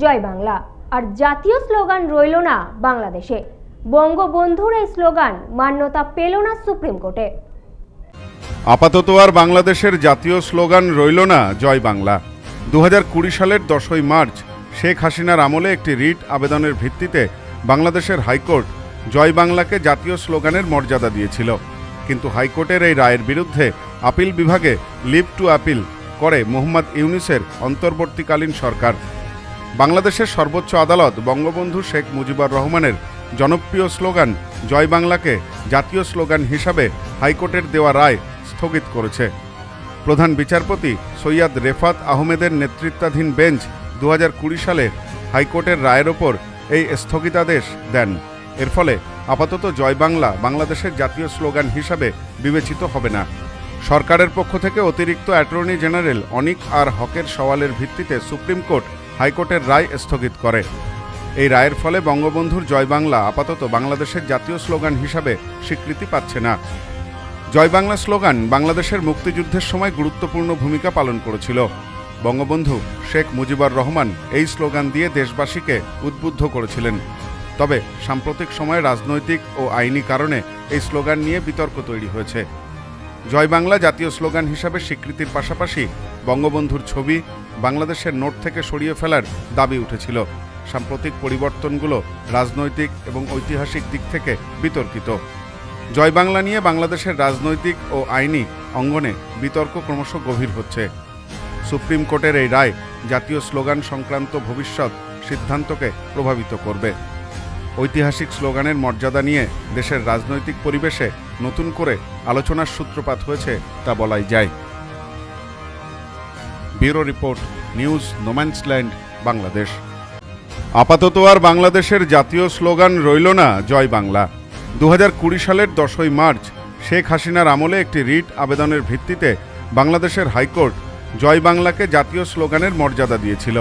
জয় বাংলা। আর জাতীয় স্লোগান রইল না বাংলাদেশে। বঙ্গবন্ধুর এই স্লোগান মান্যতা পেল না সুপ্রিম কোর্টে। আপাতত আর বাংলাদেশের জাতীয় স্লোগান রইল না জয় বাংলা। দু সালের দশই মার্চ শেখ হাসিনার আমলে একটি রিট আবেদনের ভিত্তিতে বাংলাদেশের হাইকোর্ট জয় বাংলাকে জাতীয় স্লোগানের মর্যাদা দিয়েছিল। কিন্তু হাইকোর্টের এই রায়ের বিরুদ্ধে আপিল বিভাগে লিভ টু আপিল করে মোহাম্মদ ইউনিসের অন্তর্বর্তীকালীন সরকার। বাংলাদেশের সর্বোচ্চ আদালত বঙ্গবন্ধু শেখ মুজিবুর রহমানের জনপ্রিয় স্লোগান জয় বাংলাকে জাতীয় স্লোগান হিসাবে হাইকোর্টের দেওয়া রায় স্থগিত করেছে। প্রধান বিচারপতি সৈয়দ রেফাত আহমেদের নেতৃত্বাধীন বেঞ্চ দু সালে হাইকোর্টের রায়ের ওপর এই স্থগিতাদেশ দেন। এর ফলে আপাতত জয় বাংলা বাংলাদেশের জাতীয় স্লোগান হিসাবে বিবেচিত হবে না। সরকারের পক্ষ থেকে অতিরিক্ত অ্যাটর্নি জেনারেল অনিক আর হকের সওয়ালের ভিত্তিতে সুপ্রিম কোর্ট হাইকোর্টের রায় স্থগিত করে। এই রায়ের ফলে বঙ্গবন্ধুর জয় বাংলা আপাতত বাংলাদেশের জাতীয় স্লোগান হিসাবে স্বীকৃতি পাচ্ছে না। জয় বাংলা স্লোগান বাংলাদেশের মুক্তিযুদ্ধের সময় গুরুত্বপূর্ণ ভূমিকা পালন করেছিল। বঙ্গবন্ধু শেখ মুজিবুর রহমান এই স্লোগান দিয়ে দেশবাসীকে উদ্বুদ্ধ করেছিলেন। তবে সাম্প্রতিক সময়ে রাজনৈতিক ও আইনি কারণে এই স্লোগান নিয়ে বিতর্ক তৈরি হয়েছে। জয় বাংলা জাতীয় স্লোগান হিসাবে স্বীকৃতির পাশাপাশি বঙ্গবন্ধুর ছবি বাংলাদেশের নোট থেকে সরিয়ে ফেলার দাবি উঠেছিল। সাম্প্রতিক পরিবর্তনগুলো রাজনৈতিক এবং ঐতিহাসিক দিক থেকে বিতর্কিত। জয় বাংলা নিয়ে বাংলাদেশের রাজনৈতিক ও আইনি অঙ্গনে বিতর্ক ক্রমশ গভীর হচ্ছে। সুপ্রিম কোর্টের এই রায় জাতীয় স্লোগান সংক্রান্ত ভবিষ্যৎ সিদ্ধান্তকে প্রভাবিত করবে। ঐতিহাসিক স্লোগানের মর্যাদা নিয়ে দেশের রাজনৈতিক পরিবেশে নতুন করে আলোচনার সূত্রপাত হয়েছে তা বলাই যায়। Bureau report, news no man's land Bangladesh. আপাতত আর বাংলাদেশের জাতীয় স্লোগান রইল না, জয় বাংলা। দু সালের দশই মার্চ, শেখ হাসিনার আমলে একটি রিট আবেদনের ভিত্তিতে বাংলাদেশের হাইকোর্ট জয় বাংলাকে জাতীয় স্লোগানের মর্যাদা দিয়েছিল।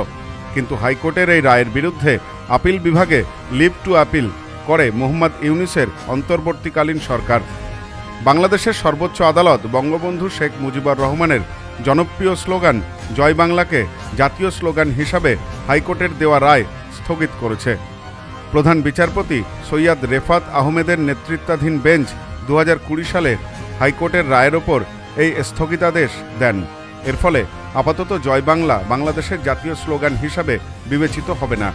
কিন্তু হাইকোর্টের এই রায়ের বিরুদ্ধে আপিল বিভাগে লিভ টু আপিল করে মোহাম্মদ ইউনিসের অন্তর্বর্তীকালীন সরকার। বাংলাদেশের সর্বোচ্চ আদালত বঙ্গবন্ধু শেখ মুজিবুর রহমানের জনপ্রিয় স্লোগান, জয় বাংলাকে জাতীয় স্লোগান হিসাবে হাইকোর্টের দেওয়া রায় স্থগিত করেছে। প্রধান বিচারপতি সৈয়দ রেফাত আহমেদের নেতৃত্বাধীন বেঞ্চ দু হাজার কুড়ি সালে হাইকোর্টের রায়ের ওপর এই স্থগিতাদেশ দেন। এর ফলে আপাতত জয় বাংলা বাংলাদেশের জাতীয় স্লোগান হিসাবে বিবেচিত হবে না।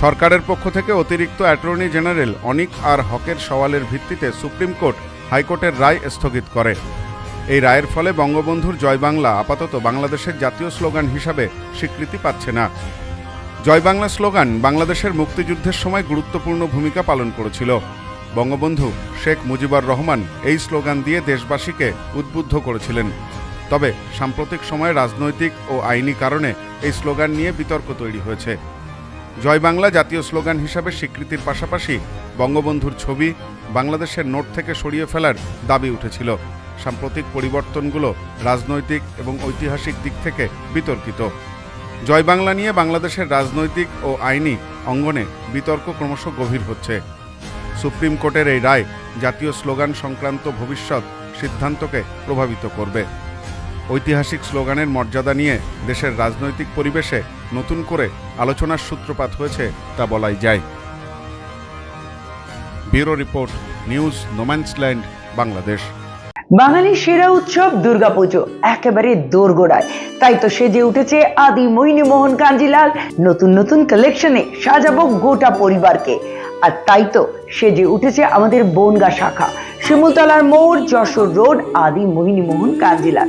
সরকারের পক্ষ থেকে অতিরিক্ত অ্যাটর্নি জেনারেল অনিক আর হকের সওয়ালের ভিত্তিতে সুপ্রিম কোর্ট হাইকোর্টের রায় স্থগিত করে। এই রায়ের ফলে বঙ্গবন্ধুর জয় বাংলা আপাতত বাংলাদেশের জাতীয় স্লোগান হিসাবে স্বীকৃতি পাচ্ছে না। জয় বাংলা স্লোগান বাংলাদেশের মুক্তিযুদ্ধের সময় গুরুত্বপূর্ণ ভূমিকা পালন করেছিল। বঙ্গবন্ধু শেখ মুজিবুর রহমান এই স্লোগান দিয়ে দেশবাসীকে উদ্বুদ্ধ করেছিলেন। তবে সাম্প্রতিক সময়ে রাজনৈতিক ও আইনি কারণে এই স্লোগান নিয়ে বিতর্ক তৈরি হয়েছে। জয় বাংলা জাতীয় স্লোগান হিসাবে স্বীকৃতির পাশাপাশি বঙ্গবন্ধুর ছবি বাংলাদেশের নোট থেকে সরিয়ে ফেলার দাবি উঠেছিল। সাম্প্রতিক পরিবর্তনগুলো রাজনৈতিক এবং ঐতিহাসিক দিক থেকে বিতর্কিত। জয় বাংলা নিয়ে বাংলাদেশের রাজনৈতিক ও আইনি অঙ্গনে বিতর্ক ক্রমশ গভীর হচ্ছে। সুপ্রিম কোর্টের এই রায় জাতীয় স্লোগান সংক্রান্ত ভবিষ্যৎ সিদ্ধান্তকে প্রভাবিত করবে। ঐতিহাসিক স্লোগানের মর্যাদা নিয়ে দেশের রাজনৈতিক পরিবেশে নতুন করে আলোচনার সূত্রপাত হয়েছে তা বলাই যায়। Bureau report, news no man's land Bangladesh. বাঙালির সেরা উৎসব দুর্গাপুজো, একেবারে দোরগোড়ায়। তাই তো সেজে উঠেছে আদি মোহিনী মোহন কাঞ্জিলাল। নতুন নতুন কালেকশনে সাজাবো গোটা পরিবারকে। আর তাই তো সেজে উঠেছে আমাদের বনগা শাখা, শিমুলতলার মোড়, যশোর রোড আদি মোহিনী মোহন কাঞ্জিলাল।